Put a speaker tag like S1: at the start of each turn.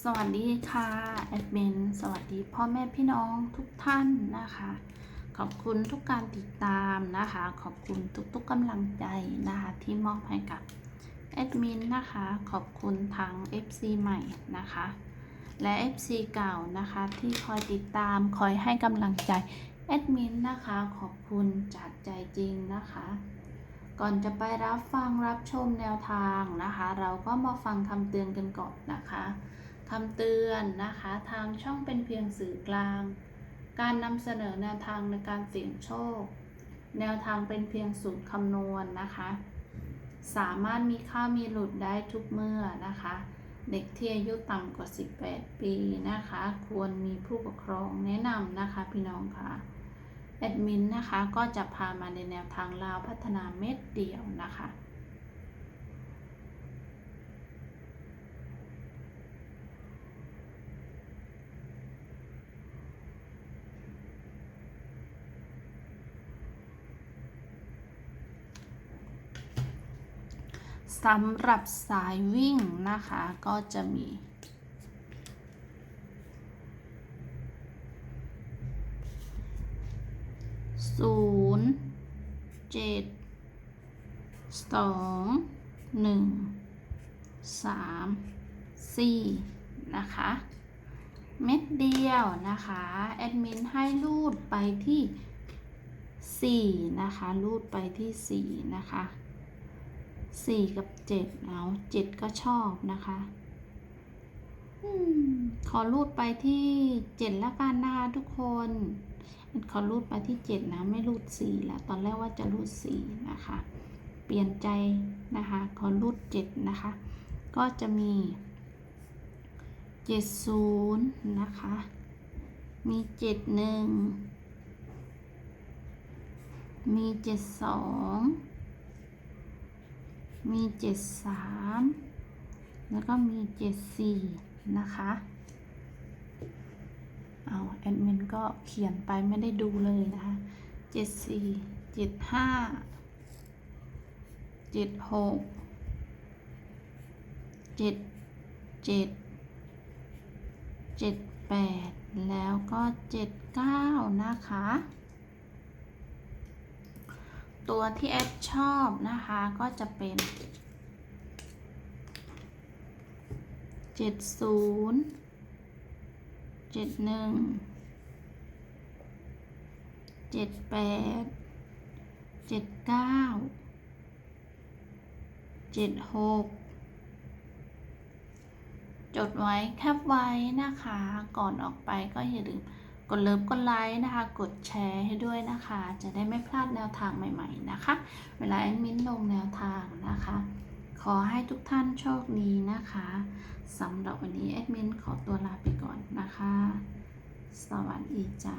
S1: สวัสดีค่ะแอดมินสวัสดีพ่อแม่พี่น้องทุกท่านนะคะ ขอบคุณทุกการติดตามนะคะ ขอบคุณทุกๆกำลังใจนะคะ ที่มอบให้กับแอดมินนะคะ ขอบคุณทั้ง FC ใหม่นะคะ และ FC เก่านะคะที่คอยติดตามคอยให้กำลังใจแอดมินนะคะ ขอบคุณจากใจจริงนะคะ ก่อนจะไปรับฟังรับชมแนวทางนะคะ เราก็มาฟังคำเตือนกันก่อนนะคะ คำเตือนนะคะ ทางช่องเป็นเพียงสื่อกลาง การนำเสนอแนวทางในการเสี่ยงโชค แนวทางเป็นเพียงสูตรคำนวณนะคะ สามารถมีค่ามีหลุดได้ทุกเมื่อนะคะ เด็กที่อายุต่ำกว่า 18 ปีนะคะ ควรมีผู้ปกครองแนะนำนะคะพี่น้องค่ะ แอดมินนะคะก็จะพามาในแนวทางลาวพัฒนาเม็ดเดียวนะคะ สำหรับสายวิ่งนะคะก็จะมี ศูนย์เจ็ดสองหนึ่งสามสี่นะคะ เม็ดเดียวนะคะ แอดมินให้รูดไปที่สี่นะคะ รูดไปที่สี่นะคะ สี่กับเจ็ดเอาเจ็ดก็ชอบนะคะอมขอรูดไปที่เจ็ดแล้วกันนะคะทุกคนขอรูดไปที่เจ็ดนะ ไม่รูดสี่แล้วตอนแรกว่าจะรูดสี่นะคะ เปลี่ยนใจนะคะ ขอรูดเจ็ดนะคะ ก็จะมีเจ็ดศูนย์นะคะ มีเจ็ดหนึ่งมีเจ็ดสอง มีเจ็ดสามแล้วก็มีเจ็ดสี่นะคะ เอาแอดมินก็เขียนไปไม่ได้ดูเลยนะคะเจ็ดสี่เจ็ดห้าเจ็ดหกเจ็ดเจ็ดเจ็ดแปดแล้วก็เจ็ดเก้านะคะ ตัวที่แอดชอบนะคะก็จะเป็นเจ็ดศูนย์เจ็ดหนึ่งเจ็ดแปดเจ็ดเก้าเจ็ดหกจดไว้แคปไว้นะคะ ก่อนออกไปก็อย่าลืม ดเลิฟกดไลค์นะคะ กดแชร์ให้ด้วยนะคะ จะได้ไม่พลาดแนวทางใหม่ ๆนะคะ เวลาแอดมินลงแนวทางนะคะ ขอให้ทุกท่านโชคดีนะคะสำหรับวันนี้แอดมินขอตัวลาไปก่อนนะคะ สวัสดีจ้า